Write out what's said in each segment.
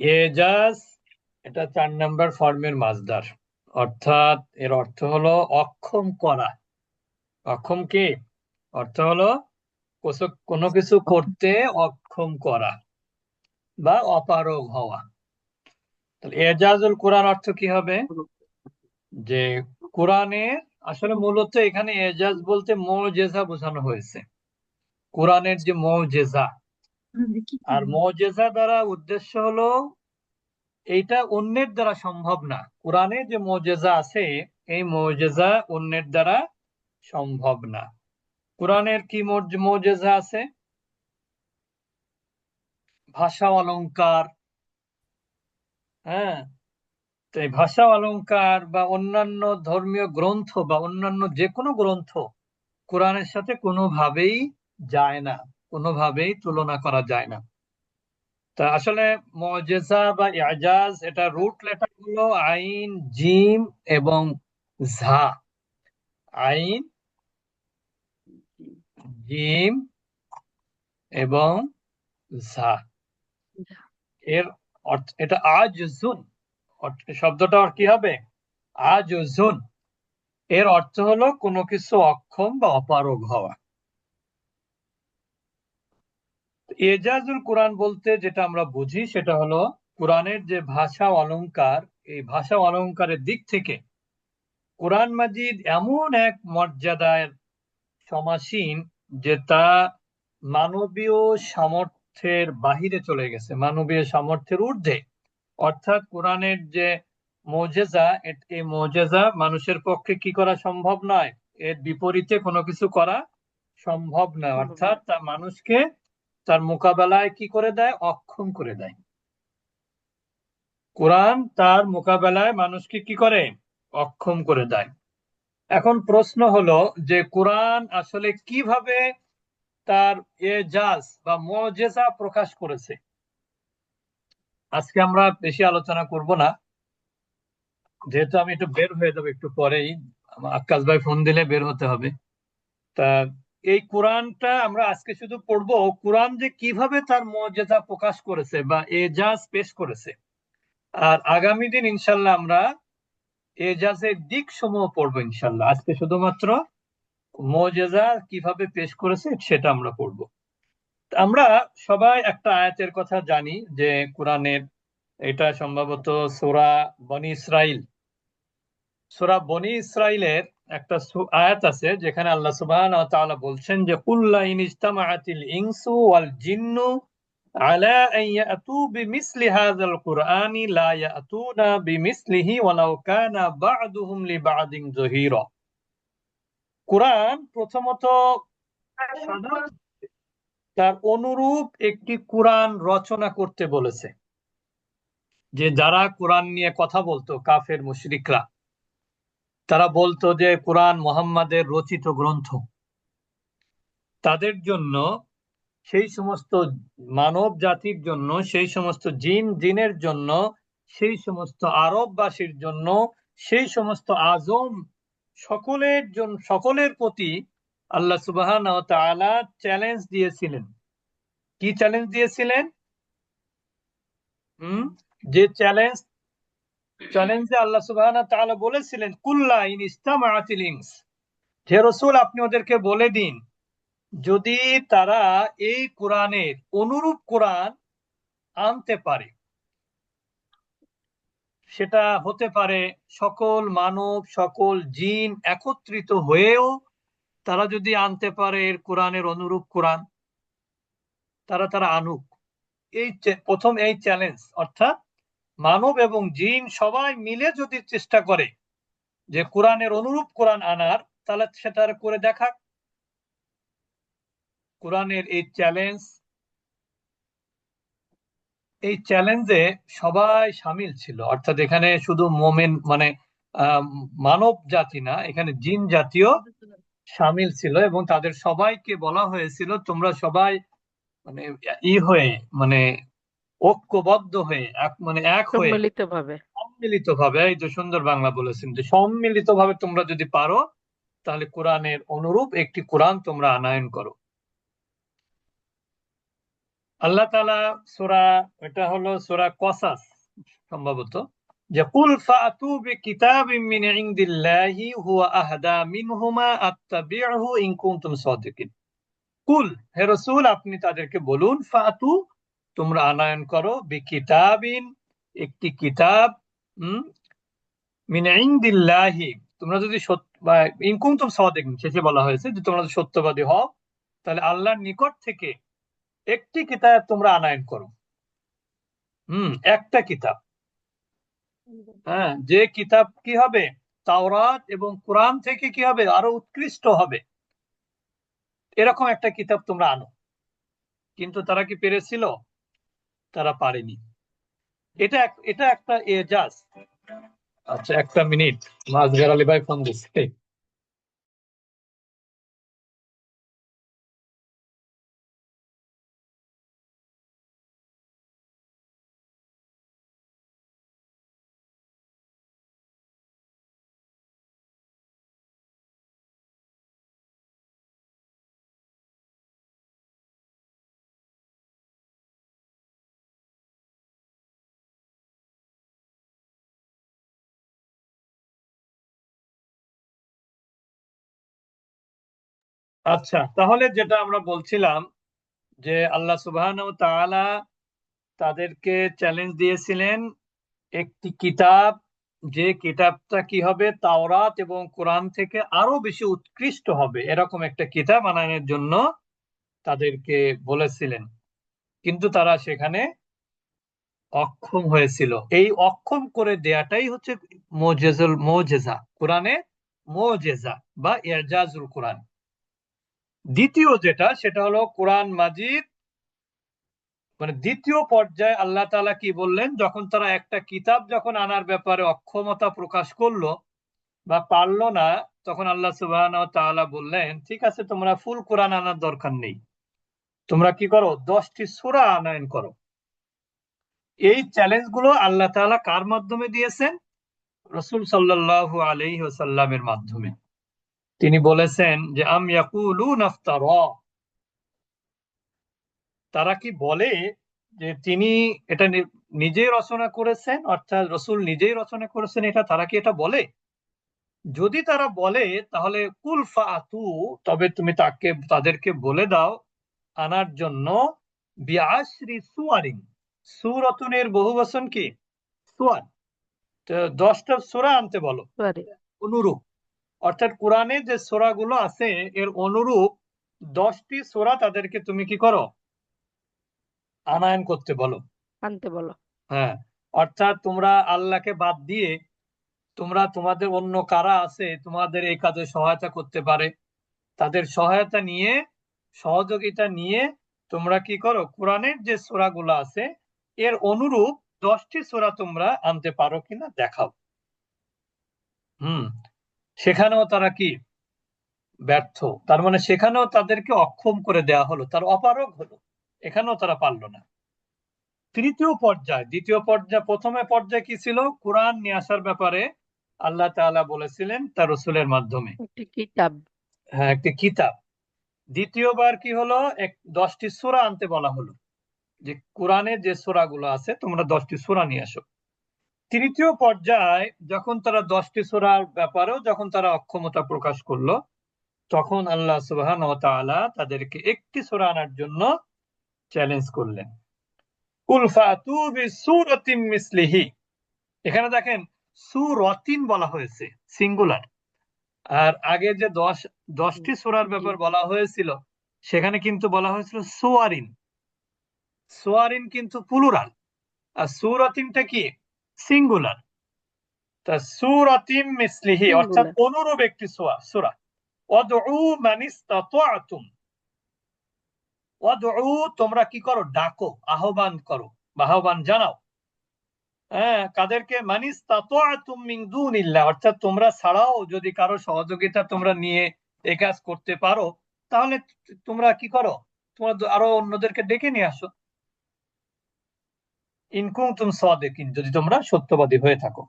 এজাজ এটা চার নাম্বার ফর্মের মাজদার অর্থাৎ এর অর্থ হলো অক্ষম করা। অক্ষম কি? অর্থ হলো কোনো কিছু করতে অক্ষম করা বা অপারগ হওয়া। তাহলে এজাজুল কোরআন অর্থ কি হবে? যে কোরআনের আসলে মূলত এখানে এজাজ বলতে মৌজেজা বোঝানো হয়েছে। কোরআনের যে মৌজেজা আর মজেজা দ্বারা উদ্দেশ্য হলো এইটা অন্যের দ্বারা সম্ভব না। কোরআনে যে মজেজা আছে এই মৌজেজা অন্যের দ্বারা সম্ভব না। কোরআনের কি মজেজা আছে? ভাষা অলংকার। হ্যাঁ? তো এই ভাষা অলংকার বা অন্যান্য ধর্মীয় গ্রন্থ বা অন্যান্য যে কোনো গ্রন্থ কোরআনের সাথে কোনোভাবেই যায় না। কোনোভাবেই তুলনা করা যায় না। তা আসলে মজেজা বা ইয়াজাজ এটা রুট লেটার হলো আইন, জিম এবং ঝা। আইন, জিম এবং ঝা। এর অর্থ এটা অর্থ- শব্দটা কি হবে? আজজুন। এর অর্থ হলো কোনো কিছু অক্ষম বা অপারগ হওয়া। এজাজুল কোরআন বলতে যেটা আমরা বুঝি সেটা হলো কোরআনের যে ভাষা অলংকার, এই ভাষা অলংকারের দিক থেকে কোরআন মাজিদ এমন এক মর্যাদায় সমাসীন যে তা মানবীয় সামর্থ্যের বাহিরে চলে গেছে, মানবীয় সামর্থ্যের ঊর্ধ্বে। অর্থাৎ কোরআনের যে মোজেজা এই মোজেজা মানুষের পক্ষে কি করা সম্ভব নয়? এর বিপরীতে কোনো কিছু করা সম্ভব নয়। অর্থাৎ তা মানুষকে তার মোকাবেলায় কি করে দেয়? অক্ষম করে দেয়। কোরআন তার মোকাবেলায় মানুষকে কি করে? অক্ষম করে দেয়। এখন প্রশ্ন হলো যে কোরআন আসলে কীভাবে তার এজাজ বা মজেজা প্রকাশ করেছে? আজকে আমরা বেশি আলোচনা করব না। যেহেতু আমি একটু বের হয়ে যাব একটু পরেই আক্কাস ভাই ফোন দিলে বের হতে হবে। তা এই কোরআনটা আমরা আজকে শুধু পড়ব, কোরআন যে কীভাবে তার মর্যাদা প্রকাশ করেছে বা এজাজ পেশ করেছে। আর আগামী দিন ইনশাল্লাহ আমরা এজাজের দিক সমূহ পড়ব ইনশাল্লাহ। আজকে শুধুমাত্র মর্যাদা কীভাবে পেশ করেছে সেটা আমরা পড়ব। আমরা সবাই একটা আয়াতের কথা জানি যে কোরআনের, এটা সম্ভবত সোরা বনি ইসরাইল। সূরা বনি ইসরাইলের একটা আয়াত আছে যেখানে আল্লাহ সুবহানাহু ওয়া তাআলা বলছেন যে কুল্লা ইন ইজতামাআতিল ইনসু ওয়াল জিন্নু আলা আন ইয়াতু বিমিসলি হাযাল কুরআনি লা ইয়াতুনা বিমিসলিহি ওয়ালাউ কানা বা'দুহুম লিবা'দিন যহিরা। কোরআন প্রথমত তার অনুরূপ একটি কোরআন রচনা করতে বলেছে। যে যারা কোরআন নিয়ে কথা বলতো, কাফের, মুশরিকরা তারা বলতো যে কোরআন মোহাম্মদের রচিত গ্রন্থ। তাদের জন্য সেই সমস্ত মানব জাতির জন্য, সেই সমস্ত জিন, জিনের জন্য, সেই সমস্ত আরববাসীর জন্য, সেই সমস্ত আজম সকলের জন্য সকলের প্রতি আল্লাহ ওয়া চ্যালেঞ্জ দিয়েছিলেন। কি চ্যালেঞ্জ দিয়েছিলেন? হম? যে চ্যালেঞ্জ চ্যালেঞ্জে আল্লাহ সুবহানাহু ওয়া তাআলা বলেছিলেন, কুল্লা ইন ইস্তামাআতিল ইনস। হে রাসূল, আপনি ওদেরকে বলে দিন, যদি তারা এই কোরআনের অনুরূপ কোরআন আনতে পারে, সেটা হতে পারে সকল মানব, সকল জিন একত্রিত হয়েও তারা যদি আনতে পারে এর কোরআনের অনুরূপ কোরআন, তারা তারা আনুক। এই প্রথম এই চ্যালেঞ্জ, অর্থাৎ মানব এবং জিন সবাই মিলে যদি চেষ্টা করে যে কোরআনের অনুরূপ কোরআন আনার, তাহলে সেটা করে দেখাক কোরআনের এই চ্যালেঞ্জ এই চ্যালেঞ্জে সবাই সামিল ছিল। অর্থাৎ এখানে শুধু মোমেন মানে মানব জাতি না, এখানে জিন জাতীয় সামিল ছিল এবং তাদের সবাইকে বলা হয়েছিল, তোমরা সবাই মানে ই হয়ে মানে ঐক্যবদ্ধ হয়ে এক মানে এক হয়ে সম্মিলিত ভাবে সম্মিলিত ভাবে এই তো সুন্দর বাংলা বলেছেন যে সম্মিলিত ভাবে তোমরা যদি পারো তাহলে কোরআনের অনুরূপ একটি কোরআন তোমরা আনায়ন করো। আল্লাহ তাআলা সূরা এটা হলো সূরা কসাস সম্ভবত যে কুল ফাতু বিকিতাবিম মিন ইনদিল্লাহি হুয়া আহদা মিনহুমা আত্তাবিউহু ইন কুনতুম সাদিকিন। কুল হে রাসূল আপনি তাদেরকে বলুন ফাতু তোমরা আনয়ন করো, বিকিতাবিন, একটি কিতাব, হুম? মিন ইনদিল্লাহি, তোমরা যদি সত্য বা ইন কুনতুম শেষে বলা হয়েছে যে তোমরা যদি সত্যবাদী হও, তাহলে আল্লাহর নিকট থেকে একটি কিতাব তোমরা আনায়ন করো। হুম, একটা কিতাব। হ্যাঁ যে কিতাব কি হবে? তাওরাত এবং কোরআন থেকে কি হবে? আরও উৎকৃষ্ট হবে। এরকম একটা কিতাব তোমরা আনো। কিন্তু তারা কি পেরেছিল? তারা পারেনি। এটা এটা একটা এজাজ আচ্ছা একটা মিনিট। মাছ আলী ভাই ফোন দিচ্ছে। আচ্ছা তাহলে যেটা আমরা বলছিলাম যে আল্লাহ সুবহানাহু ওয়া তাআলা তাদেরকে চ্যালেঞ্জ দিয়েছিলেন একটি কিতাব, যে কিতাবটা কি হবে? তাওরাত এবং কোরআন থেকে আরও বেশি উৎকৃষ্ট হবে, এরকম একটা কিতাব আনানোর জন্য তাদেরকে বলেছিলেন। কিন্তু তারা সেখানে অক্ষম হয়েছিল। এই অক্ষম করে দেয়াটাই হচ্ছে মোজেজুল মোজেজা, কোরআনে মোজেজা বা এজাজুল কোরআন। দ্বিতীয় যেটা, সেটা হলো কোরআন মাজিদ। মানে দ্বিতীয় পর্যায়ে আল্লাহ তাআলা কি বললেন? যখন তারা একটা কিতাব যখন আনার ব্যাপারে অক্ষমতা প্রকাশ করল বা পারল না, তখন আল্লাহ তাআলা বললেন, ঠিক আছে, তোমরা ফুল কোরআন আনার দরকার নেই। তোমরা কি করো? দশটি সূরা আনায়ন করো। এই চ্যালেঞ্জগুলো আল্লাহ তাআলা কার মাধ্যমে দিয়েছেন? রসুল সাল্লাল্লাহু আলাইহি ওয়াসাল্লামের মাধ্যমে। তিনি বলেছেন যে আম ইয়াকুলুন আফতারা। তারা কি বলে যে তিনি এটা নিজেই রচনা করেছেন? অর্থাৎ রসুল নিজেই রচনা করেছেন এটা তারা কি এটা বলে? যদি তারা বলে তাহলে কুল ফাতু তবে তুমি তাকে তাদেরকে বলে দাও আনার জন্য সুয়ারিন। সুরতুনের বহু বচন কি? সুয়ার। দশটা সুরা আনতে বলো। অনুরূপ। অর্থাৎ কোরআনে যে সূরাগুলো আছে এর অনুরূপ দশটি সূরা তাদেরকে তুমি কি করো? আনায়ন করতে বলো। আনতে বলো। হ্যাঁ অর্থাৎ তোমরা আল্লাহকে বাদ দিয়ে তোমরা তোমাদের অন্য কারা আছে তোমাদের এই কাজে সহায়তা করতে পারে। তাদের সহায়তা নিয়ে সহযোগিতা নিয়ে তোমরা কি করো? কোরআনের যে সূরাগুলো আছে এর অনুরূপ দশটি সোরা তোমরা আনতে পারো কিনা দেখাও। হুম সেখানেও তারা কি? ব্যর্থ। তার মানে সেখানেও তাদেরকে অক্ষম করে দেওয়া হলো তার অপারগ হলো। এখানেও তারা পারল না। তৃতীয় পর্যায় দ্বিতীয় পর্যায় প্রথমে পর্যায়ে কি ছিল? কোরআন নিয়ে আসার ব্যাপারে আল্লাহ তাআলা বলেছিলেন তার রসুলের মাধ্যমে। একটি কিতাব। হ্যাঁ একটি কিতাব। দ্বিতীয়বার কি হলো? এক দশটি সূরা আনতে বলা হলো। যে কোরআনে যে সূরাগুলো আছে তোমরা দশটি সূরা নিয়ে আসো। তৃতীয় পর্যায়ে যখন তারা দশটি সোরার ব্যাপারেও যখন তারা অক্ষমতা প্রকাশ করল তখন আল্লাহ সুবহানাহু ওয়া তাআলা তাদেরকে একটি সূরা আনার জন্য চ্যালেঞ্জ করলেন। মিসলিহি। এখানে দেখেন সুরতিন বলা হয়েছে সিঙ্গুলার আর আগে যে দশ দশটি সোরার ব্যাপার বলা হয়েছিল সেখানে কিন্তু বলা হয়েছিল সোয়ারিন। সোয়ারিন কিন্তু প্লুরাল আর সুরতিনটা কি? সিঙ্গুলার তা সুরাতিম মিসলিহি অর্থাৎ অনুরূপ একটি সুরা সূরা। ওয়াদউ মান ইসতাতাতুম ওয়াদউ তোমরা কি করো? ডাকো আহ্বান করো আহ্বান জানাও। হ্যাঁ কাদেরকে? মানিস তাতাতুম মিন দুনিল্লাহ অর্থাৎ তোমরা ছাড়াও যদি কারও সহযোগিতা তোমরা নিয়ে এই কাজ করতে পারো তাহলে তোমরা কি করো? তোমরা আরও অন্যদেরকে ডেকে নিয়ে আসো। ইনকুম সাদিকিন যদি তোমরা সত্যবাদী হয়ে থাকো।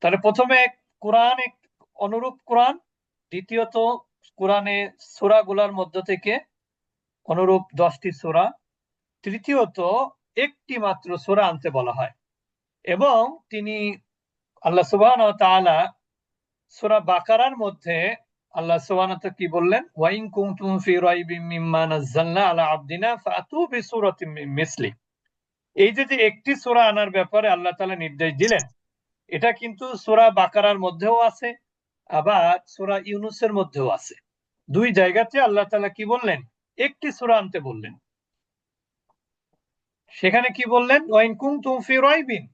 তাহলে প্রথমে কোরআন এক অনুরূপ কোরআন, দ্বিতীয়ত কোরআনে সূরাগুলোর মধ্য থেকে অনুরূপ দশটি সূরা, তৃতীয়ত একটি মাত্র সূরা আনতে বলা হয়। এবং তিনি আল্লাহ সুবহানাহু ওয়া তাআলা সূরা বাকারার মধ্যে আল্লাহ ওয়া কি বললেন? ওয়াইন কুনতুম ফি মিম্মা নাযালনা আলা আবদিনা ফাতু বিসূরাতিন মিন মিসলি। এই যে যে একটি সূরা আনার ব্যাপারে আল্লাহ তাআলা নির্দেশ দিলেন, এটা কিন্তু সূরা বাকারার মধ্যেও আছে, আবার সূরা ইউনুসের মধ্যেও আছে। দুই জায়গাতে আল্লাহ তাআলা কি বললেন? একটি সূরা আনতে বললেন। সেখানে কি বললেন? ওয়াইন কুনতুম ফি রাইবিন।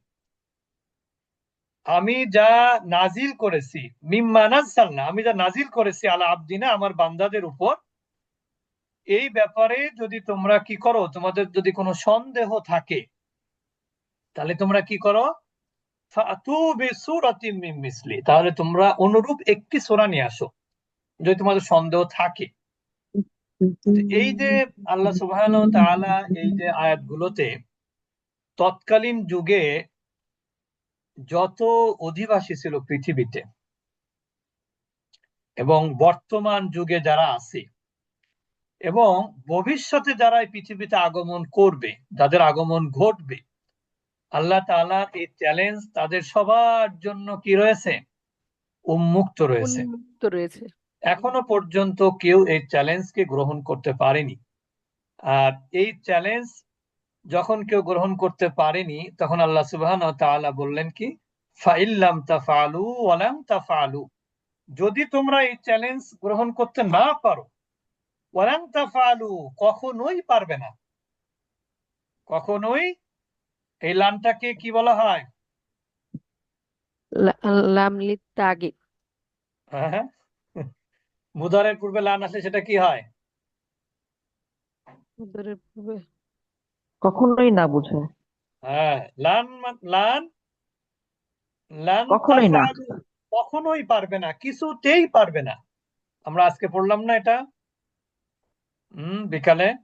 আমি যা নাজিল করেছি, মিম্মা নাযালনা, আমি যা নাজিল করেছি আলা আবদিনা, আমার বান্দাদের উপর এই ব্যাপারে যদি তোমরা কি করো, তোমাদের যদি কোনো সন্দেহ থাকে, তাহলে তোমরা কি করো? তাহলে তোমরা অনুরূপ একটি সূরা নিয়ে আসো, যদি তোমাদের সন্দেহ থাকে। এই যে আল্লাহ তাআলা এই যে আয়াতগুলোতে তৎকালীন যুগে যত অধিবাসী ছিল পৃথিবীতে, এবং বর্তমান যুগে যারা আছে এবং ভবিষ্যতে যারা এই পৃথিবীতে আগমন করবে যাদের আগমন ঘটবে আল্লাহ তাআলার এই চ্যালেঞ্জ তাদের সবার জন্য কি রয়েছে? উন্মুক্ত রয়েছে। রয়েছে। এখনও পর্যন্ত কেউ এই চ্যালেঞ্জকে গ্রহণ করতে পারেনি। আর এই চ্যালেঞ্জ যখন কেউ গ্রহণ করতে পারেনি তখন আল্লাহ সুবহানাহু ওয়া তাআলা বললেন কি ফাইল্লাম তাফআলু ওয়ালাম তাফআলু যদি তোমরা এই চ্যালেঞ্জ গ্রহণ করতে না পারো তাফআলু কখনোই পারবে না। কখনোই এই লামটাকে কি বলা হয়? লাম লিত্তাগিদ হ্যাঁ মুদারের পূর্বে লান আসলে সেটা কি হয়? পূর্বে। কখনোই না বুঝে। হ্যাঁ লান লান লান কখনোই না। কখনোই পারবে না কিছুতেই পারবে না। আমরা আজকে পড়লাম না এটা। হুম বিকালে?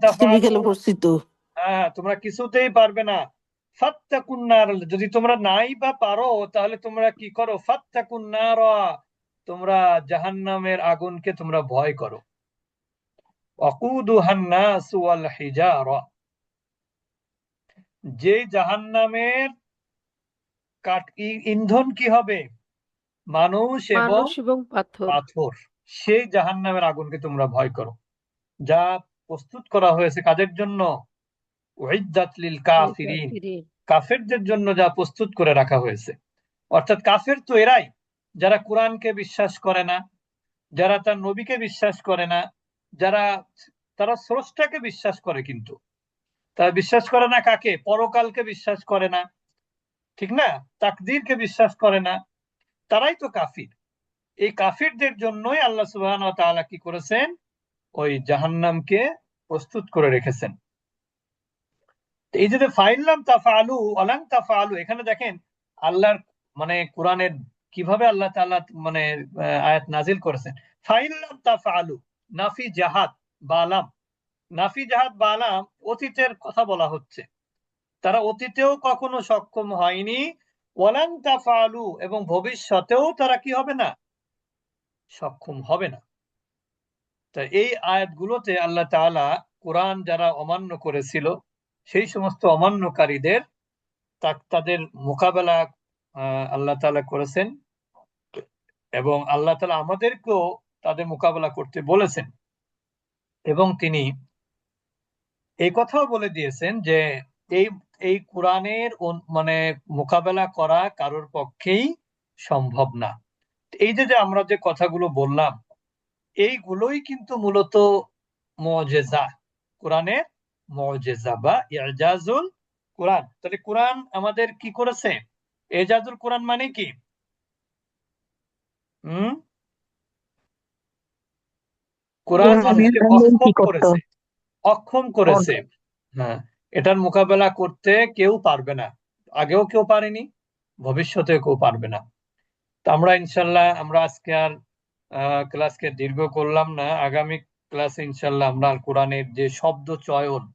তাফআলু বিকেলে পড়ছি তো। হ্যাঁ তোমরা কিছুতেই পারবে না। যদি তোমরা নাই বা পারো তাহলে তোমরা কি করো? ফাত্তাকুন নার তোমরা জাহান্নামের আগুনকে তোমরা ভয় করো। ওয়াকুদুহান নাস ওয়াল হিজারা। যে জাহান্নামের কাঠ ই- ইন্ধন কি হবে? মানুষ এবং মানুষ এবং পাথর। সেই জাহান্নামের আগুনকে তোমরা ভয় করো। যা প্রস্তুত করা হয়েছে কাজের জন্য? কাফেরদের জন্য যা প্রস্তুত করে রাখা হয়েছে। অর্থাৎ কাফের তো এরাই যারা কোরআনকে বিশ্বাস করে না যারা তার নবীকে বিশ্বাস করে না যারা তারা স্রষ্টাকে বিশ্বাস করে কিন্তু। তারা বিশ্বাস করে না কাকে? পরকালকে বিশ্বাস করে না। ঠিক না? তাকদীরকে বিশ্বাস করে না। তারাই তো কাফির। এই কাফিরদের জন্যই আল্লাহ সুবহানাহু ওয়া তাআলা কি করেছেন? ওই জাহান্নামকে প্রস্তুত করে রেখেছেন। এই যে ফাইল্লাম তাফালু অলাং তাফালু এখানে দেখেন আল্লাহর মানে কোরআনের কীভাবে আল্লাহ তাআলা মানে আয়াত নাজিল করেছেন। ফাইল্লাম তাফালু নাফি জাহাদ, বালাম। নাফি জাহাদ, বালাম অতীতের কথা বলা হচ্ছে। তারা অতীতেও কখনো সক্ষম হয়নি। ওয়ালাং তাফালু এবং ভবিষ্যতেও তারা কি হবে না? সক্ষম হবে না। তা এই আয়াতগুলোতে আল্লাহ তাআলা কোরআন যারা অমান্য করেছিল, সেই সমস্ত অমান্যকারীদের তাদের মোকাবেলা আল্লাহ তাআলা করেছেন এবং আল্লাহ তাআলা আমাদেরকেও তাদের মোকাবেলা করতে বলেছেন। এবং তিনি এই কথাও বলে দিয়েছেন যে, এই এই কোরআনের মানে মোকাবেলা করা কারোর পক্ষেই সম্ভব না। এই যে যে আমরা যে কথাগুলো বললাম এইগুলোই কিন্তু মূলত মজেজা। কোরআনের মজেজা বা ইজাজুল কোরআন। তাহলে কোরআন আমাদের কি করেছে? এজাজুল কোরআন মানে কি? হুম? কোরআন করেছে। অক্ষম করেছে। হ্যাঁ। এটার মোকাবেলা করতে কেউ পারবে না। আগেও কেউ পারেনি ভবিষ্যতে কেউ পারবে না। তো আমরা ইনশাল্লাহ, আমরা আজকে আর ক্লাসকে দীর্ঘ করলাম না। আগামী ক্লাসে ইনশাল্লাহ আমরা কোরআনের যে শব্দ চয়ন,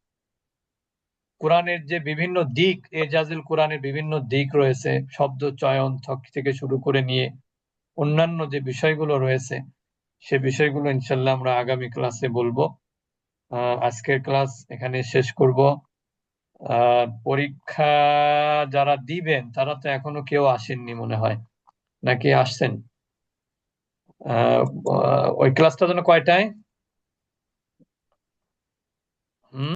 কোরআনের যে বিভিন্ন দিক এজাজুল কোরআনের বিভিন্ন দিক রয়েছে, শব্দ চয়ন থক- শুরু করে নিয়ে অন্যান্য যে বিষয়গুলো রয়েছে, সে বিষয়গুলো ইনশাল্লাহ আমরা আগামী ক্লাসে বলব। আজকের ক্লাস এখানে শেষ করব। পরীক্ষা যারা দিবেন, তারা তো এখনও কেউ আসেননি মনে হয়। নাকি আসছেন? ওই ক্লাসটা যেন কয়টায়?